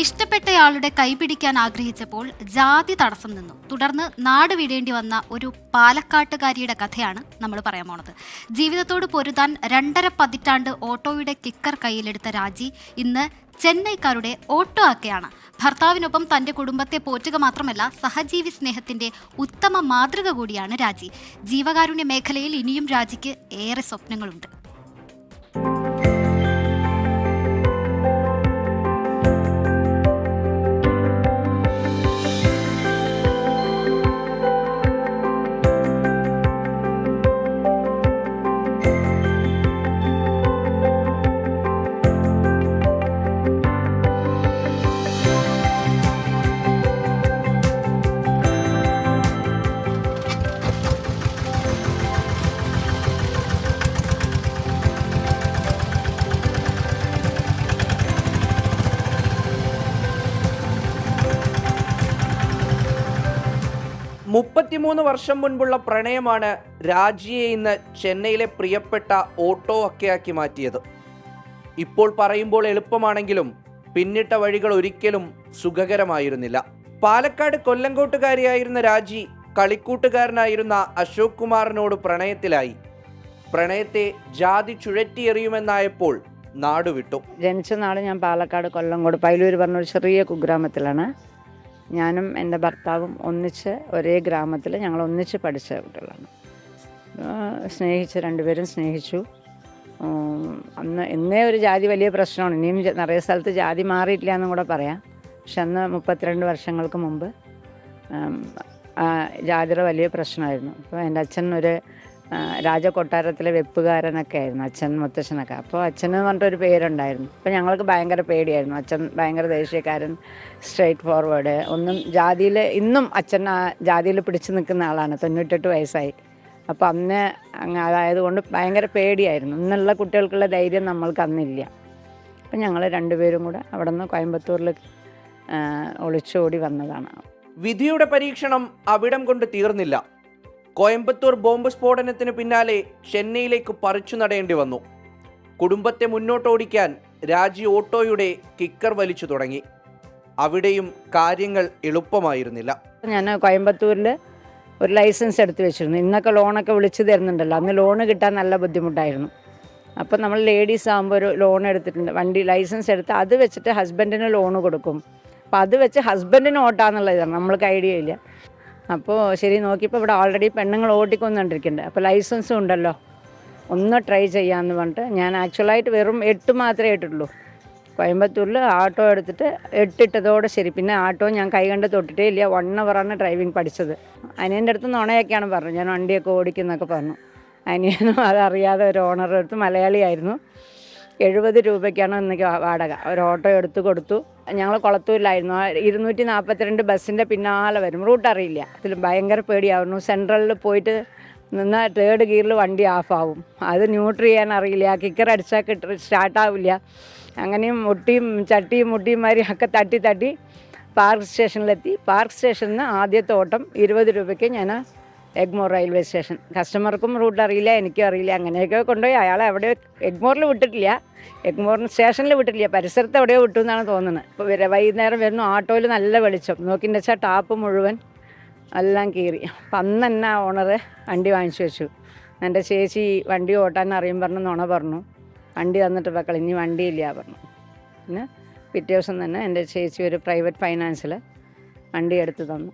ഇഷ്ടപ്പെട്ടയാളുടെ കൈപിടിക്കാൻ ആഗ്രഹിച്ചപ്പോൾ ജാതി തടസ്സം നിന്നു. തുടർന്ന് നാട് വിടേണ്ടി വന്ന ഒരു പാലക്കാട്ടുകാരിയുടെ കഥയാണ് നമ്മൾ പറയാൻ പോണത്. ജീവിതത്തോട് പൊരുതാൻ രണ്ടര പതിറ്റാണ്ട് ഓട്ടോയുടെ കിക്കർ കയ്യിലെടുത്ത രാജി ഇന്ന് ചെന്നൈക്കാരുടെ ഓട്ടോ ആക്കെയാണ്. ഭർത്താവിനൊപ്പം തന്റെ കുടുംബത്തെ പോറ്റുക മാത്രമല്ല സഹജീവി സ്നേഹത്തിന്റെ ഉത്തമ മാതൃക കൂടിയാണ് രാജി. ജീവകാരുണ്യ മേഖലയിൽ ഇനിയും രാജിക്ക് ഏറെ സ്വപ്നങ്ങളുണ്ട്. മുപ്പത്തിമൂന്ന് വർഷം മുൻപുള്ള പ്രണയമാണ് രാജിയെ ഇന്ന് ചെന്നൈയിലെ പ്രിയപ്പെട്ട ഓട്ടോ ഒക്കെയാക്കി മാറ്റിയത്. ഇപ്പോൾ പറയുമ്പോൾ എളുപ്പമാണെങ്കിലും പിന്നിട്ട വഴികൾ ഒരിക്കലും സുഖകരമായിരുന്നില്ല. പാലക്കാട് കൊല്ലങ്കോട്ടുകാരിയായിരുന്ന രാജി കളിക്കൂട്ടുകാരനായിരുന്ന അശോക് കുമാറിനോട് പ്രണയത്തിലായി. പ്രണയത്തെ ജാതി ചുഴറ്റിയെറിയുമെന്നായപ്പോൾ നാടുവിട്ടു. ജനിച്ച നാട് ഞാൻ പാലക്കാട് കൊല്ലങ്കോട് പൈലൂർ പറഞ്ഞ ഒരു ചെറിയ കുഗ്രാമത്തിലാണ്. ഞാനും എന്റെ ഭർത്താവും ഒന്നിച്ച് ഒരേ ഗ്രാമത്തിൽ ഞങ്ങൾ ഒന്നിച്ച് പഠിച്ച കുട്ടികളാണ്. സ്നേഹിച്ച് രണ്ടുപേരും സ്നേഹിച്ചു. അന്ന് എന്നേ ഒരു ജാതി വലിയ പ്രശ്നമാണ്. ഇനിയും നിറയെ സ്ഥലത്ത് ജാതി മാറിയിട്ടില്ല എന്നും കൂടെ പറയാം. പക്ഷെ അന്ന് മുപ്പത്തിരണ്ട് വർഷങ്ങൾക്ക് മുമ്പ് ജാതിയുടെ വലിയ പ്രശ്നമായിരുന്നു. അപ്പോൾ എന്റെ അച്ഛൻ ഒരു രാജകൊട്ടാരത്തിലെ വെപ്പുകാരനൊക്കെ ആയിരുന്നു അച്ഛൻ മുത്തച്ഛനൊക്കെ അപ്പോൾ അച്ഛൻ എന്ന് പറഞ്ഞിട്ടൊരു പേരുണ്ടായിരുന്നു. അപ്പോൾ ഞങ്ങൾക്ക് ഭയങ്കര പേടിയായിരുന്നു. അച്ഛൻ ഭയങ്കര ദേഷ്യക്കാരൻ സ്ട്രേറ്റ് ഫോർവേഡ് ഒന്നും ജാതിയിൽ ഇന്നും അച്ഛൻ ആ ജാതിയിൽ പിടിച്ചു നിൽക്കുന്ന ആളാണ് തൊണ്ണൂറ്റെട്ട് വയസ്സായി. അപ്പോൾ അന്ന് അങ്ങ് അതായതുകൊണ്ട് ഭയങ്കര പേടിയായിരുന്നു. ഇന്നുള്ള കുട്ടികൾക്കുള്ള ധൈര്യം നമ്മൾക്ക് അന്നില്ല. അപ്പം ഞങ്ങൾ രണ്ടുപേരും കൂടെ അവിടെ നിന്ന് കോയമ്പത്തൂരിൽ ഒളിച്ചോടി വന്നതാണ്. വിധിയുടെ പരീക്ഷണം അവിടം കൊണ്ട് തീർന്നില്ല. കോയമ്പത്തൂർ ബോംബ് സ്ഫോടനത്തിന് പിന്നാലെ ചെന്നൈയിലേക്ക് പറിച്ചു നടേണ്ടി വന്നു. കുടുംബത്തെ മുന്നോട്ടോടിക്കാൻ രാജി ഓട്ടോയുടെ കിക്കർ വലിച്ചു തുടങ്ങി. അവിടെയും കാര്യങ്ങൾ എളുപ്പമായിരുന്നില്ല. ഞാൻ കോയമ്പത്തൂരിൽ ഒരു ലൈസൻസ് എടുത്ത് വെച്ചിരുന്നു. ഇന്നൊക്കെ ലോണൊക്കെ വിളിച്ചു തരുന്നുണ്ടല്ലോ. അന്ന് ലോണ് കിട്ടാൻ നല്ല ബുദ്ധിമുട്ടായിരുന്നു. അപ്പം നമ്മൾ ലേഡീസ് ആകുമ്പോൾ ഒരു ലോൺ എടുത്തിട്ടുണ്ട്. വണ്ടി ലൈസൻസ് എടുത്ത് അത് വെച്ചിട്ട് ഹസ്ബൻഡിന് ലോണ് കൊടുക്കും. അപ്പം അത് വെച്ച് ഹസ്ബൻഡിന് ഓട്ടാന്നുള്ള ഇതാണ് നമ്മൾക്ക് ഐഡിയ ഇല്ല. അപ്പോൾ ശരി നോക്കിയപ്പോൾ ഇവിടെ ഓൾറെഡി പെണ്ണുങ്ങൾ ഓടിക്കൊന്നുകൊണ്ടിരിക്കുന്നുണ്ട്. അപ്പോൾ ലൈസൻസും ഉണ്ടല്ലോ. ഒന്ന് ട്രൈ ചെയ്യാമെന്ന് പറഞ്ഞിട്ട് ഞാൻ ആക്ച്വലായിട്ട് വെറും എട്ട് മാത്രമേ ഇട്ടിട്ടുള്ളൂ. കോയമ്പത്തൂരിൽ ആട്ടോ എടുത്തിട്ട് എട്ടിട്ടതോടെ ശരി. പിന്നെ ആട്ടോ ഞാൻ കൈ കണ്ട് തൊട്ടിട്ടേ ഇല്ല. വൺ അവറാണ് ഡ്രൈവിംഗ് പഠിച്ചത്. അനിയന്റെ അടുത്ത് നുണയൊക്കെയാണ് പറഞ്ഞത്. ഞാൻ വണ്ടിയൊക്കെ ഓടിക്കുന്നൊക്കെ പറഞ്ഞു. അനിയനും അതറിയാതെ ഒരു ഓണറുടെ അടുത്ത് മലയാളിയായിരുന്നു. എഴുപത് രൂപയ്ക്കാണ് ഇന്നേക്ക് വാടക. ഒരു ഓട്ടോ എടുത്ത് കൊടുത്തു. ഞങ്ങൾ കുളത്തൂരിലായിരുന്നു. ഇരുന്നൂറ്റി നാൽപ്പത്തിരണ്ട് ബസ്സിന്റെ പിന്നാലെ വരും. റൂട്ട് അറിയില്ല. അതിൽ ഭയങ്കര പേടിയാവുന്നു. സെൻട്രലിൽ പോയിട്ട് നിന്നാൽ തേർഡ് ഗിയറിൽ വണ്ടി ഓഫാവും അത് ന്യൂട്രി ചെയ്യാൻ അറിയില്ല. കിക്കർ അടിച്ചാൽ കിട്ട സ്റ്റാർട്ടാവില്ല. അങ്ങനെയും മുട്ടിയും ചട്ടിയും മുട്ടിയും മാതിരി ഒക്കെ തട്ടി തട്ടി പാർക്ക് സ്റ്റേഷനിലെത്തി. പാർക്ക് സ്റ്റേഷനിൽ നിന്ന് ആദ്യത്തെ ഓട്ടം ഇരുപത് രൂപയ്ക്ക് ഞാൻ എഗ്മോർ റെയിൽവേ സ്റ്റേഷൻ കസ്റ്റമർക്കും റൂട്ട് അറിയില്ല എനിക്കും അറിയില്ല. അങ്ങനെയൊക്കെ കൊണ്ടുപോയി. അയാളെ എവിടെയോ എഗ്മോറിൽ വിട്ടിട്ടില്ല. എഗ്മോറിന് സ്റ്റേഷനിൽ വിട്ടിട്ടില്ല. പരിസരത്ത് എവിടെയോ വിട്ടു എന്നാണ് തോന്നുന്നത്. ഇപ്പോൾ വൈകുന്നേരം വരുന്നു. ഓട്ടോയിൽ നല്ല വെളിച്ചം. നോക്കിന്റെ വെച്ചാൽ ടാപ്പ് മുഴുവൻ എല്ലാം കീറി. അപ്പം അന്ന് തന്നെ ഓണർ വണ്ടി വാങ്ങിച്ചു വെച്ചു. എന്റെ ചേച്ചി വണ്ടി ഓട്ടാൻ അറിയും പറഞ്ഞു നുണ പറഞ്ഞു. വണ്ടി തന്നിട്ട് വെക്കൾ ഇനി വണ്ടിയില്ല പറഞ്ഞു. പിന്നെ പിറ്റേ ദിവസം തന്നെ എന്റെ ചേച്ചി ഒരു പ്രൈവറ്റ് ഫൈനാൻസിൽ വണ്ടി എടുത്ത് തന്നു.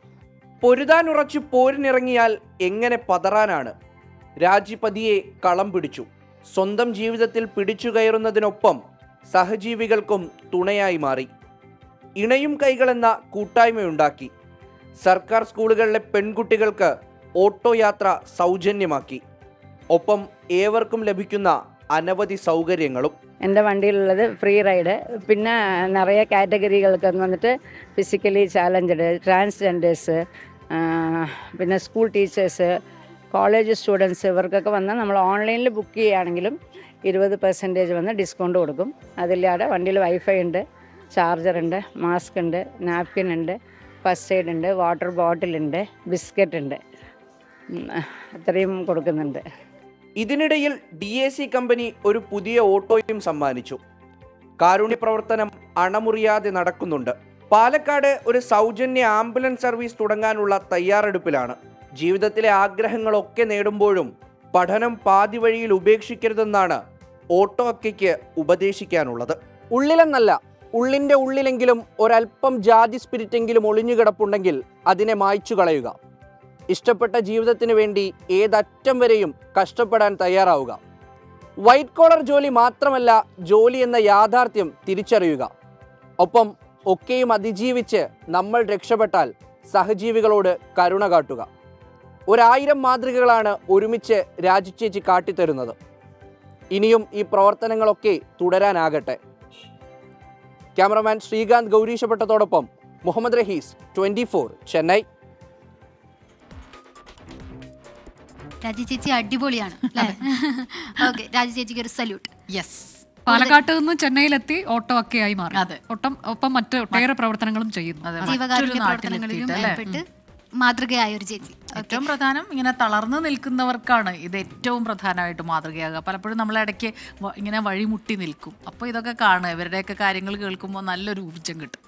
പൊരുതാനുറച്ചു പോരിനിറങ്ങിയാൽ എങ്ങനെ പതറാനാണ്? രാജിപതിയെ കളം പിടിച്ചു. സ്വന്തം ജീവിതത്തിൽ പിടിച്ചു കയറുന്നതിനൊപ്പം സഹജീവികൾക്കും തുണയായി മാറി. ഇണയും കൈകളെന്ന കൂട്ടായ്മയുണ്ടാക്കി. സർക്കാർ സ്കൂളുകളിലെ പെൺകുട്ടികൾക്ക് ഓട്ടോ യാത്ര സൗജന്യമാക്കി. ഒപ്പം ഏവർക്കും ലഭിക്കുന്ന അനവധി സൗകര്യങ്ങളും. എന്റെ വണ്ടിയിലുള്ളത് ഫ്രീ റൈഡ്. പിന്നെ നിറയെ കാറ്റഗറികൾക്ക് വന്നിട്ട് ഫിസിക്കലി ചാലഞ്ചഡ് ട്രാൻസ്ജെൻഡേഴ്സ് പിന്നെ സ്കൂൾ ടീച്ചേഴ്സ് കോളേജ് സ്റ്റുഡൻസ് ഇവർക്കൊക്കെ വന്നാൽ നമ്മൾ ഓൺലൈനിൽ ബുക്ക് ചെയ്യുകയാണെങ്കിലും ഇരുപത് പെർസെന്റേജ് വന്ന് ഡിസ്കൗണ്ട് കൊടുക്കും. അതില്ലാതെ വണ്ടിയിൽ വൈഫൈ ഉണ്ട് ചാർജർ ഉണ്ട് മാസ്ക് ഉണ്ട് നാപ്കിൻ ഉണ്ട് ഫസ്റ്റ് എയ്ഡ് ഉണ്ട് വാട്ടർ ബോട്ടിലുണ്ട് ബിസ്ക്കറ്റ് ഉണ്ട്. അത്രയും കൊടുക്കുന്നുണ്ട്. ഇതിനിടയിൽ ഡി എ സി കമ്പനി ഒരു പുതിയ ഓട്ടോയും സമ്മാനിച്ചു. കാരുണ്യ പ്രവർത്തനം അണമുറിയാതെ നടക്കുന്നുണ്ട്. പാലക്കാട് ഒരു സൗജന്യ ആംബുലൻസ് സർവീസ് തുടങ്ങാനുള്ള തയ്യാറെടുപ്പിലാണ്. ജീവിതത്തിലെ ആഗ്രഹങ്ങളൊക്കെ നേടുമ്പോഴും പഠനം പാതി വഴിയിൽ ഉപേക്ഷിക്കരുതെന്നാണ് ഓട്ടോ അക്കയ്ക്ക് ഉപദേശിക്കാനുള്ളത്. ഉള്ളിലെന്നല്ല ഉള്ളിന്റെ ഉള്ളിലെങ്കിലും ഒരൽപ്പം ജാതി സ്പിരിറ്റെങ്കിലും ഒളിഞ്ഞുകിടപ്പുണ്ടെങ്കിൽ അതിനെ മായ്ച്ചു കളയുക ഇഷ്ടപ്പെട്ട ജീവിതത്തിന് വേണ്ടി ഏതറ്റം വരെയും കഷ്ടപ്പെടാൻ തയ്യാറാവുക. വൈറ്റ് കോളർ ജോലി മാത്രമല്ല ജോലി എന്ന യാഥാർത്ഥ്യം തിരിച്ചറിയുക. ഒപ്പം ഒക്കെയും അതിജീവിച്ച് നമ്മൾ രക്ഷപ്പെട്ടാൽ സഹജീവികളോട് കരുണ കാട്ടുക. ഒരായിരം മാതൃകകളാണ് ഒരുമിച്ച് രാജിച്ചേച്ചി കാട്ടിത്തരുന്നത്. ഇനിയും ഈ പ്രവർത്തനങ്ങളൊക്കെ തുടരാനാകട്ടെ. ക്യാമറമാൻ ശ്രീകാന്ത് ഗൗരീഷപ്പെട്ടതോടൊപ്പം മുഹമ്മദ് റഹീസ് ട്വന്റി ചെന്നൈ. രാജി ചേച്ചി അടിപൊളിയാണ്. ഓക്കെ രാജി ചേച്ചിക്ക് ഒരു സല്യൂട്ട്. യെസ് പാലക്കാട്ട് നിന്ന് ചെന്നൈയിലെത്തി ഓട്ടോ ഒക്കെ ആയി മാറി. അതെ. ഒട്ടം ഒപ്പം മറ്റ് ഒട്ടേറെ പ്രവർത്തനങ്ങളും ചെയ്യുന്നു. അതെ, ജീവകാരുണ്യ പ്രവർത്തനങ്ങളിലും ഏർപ്പെട്ട് മാതൃകയായ ഒരു ചേച്ചി. ഏറ്റവും പ്രധാനം ഇങ്ങനെ തളർന്നു നിൽക്കുന്നവർക്കാണ് ഇത് ഏറ്റവും പ്രധാനമായിട്ട് മാതൃകയാകുക. പലപ്പോഴും നമ്മൾ ഇടയ്ക്ക് വ- ഇങ്ങനെ വഴിമുട്ടി നിൽക്കും. അപ്പോൾ ഇതൊക്കെ കാണുക. ഇവരുടെയൊക്കെ കാര്യങ്ങൾ കേൾക്കുമ്പോൾ നല്ലൊരു ഊർജം കിട്ടും.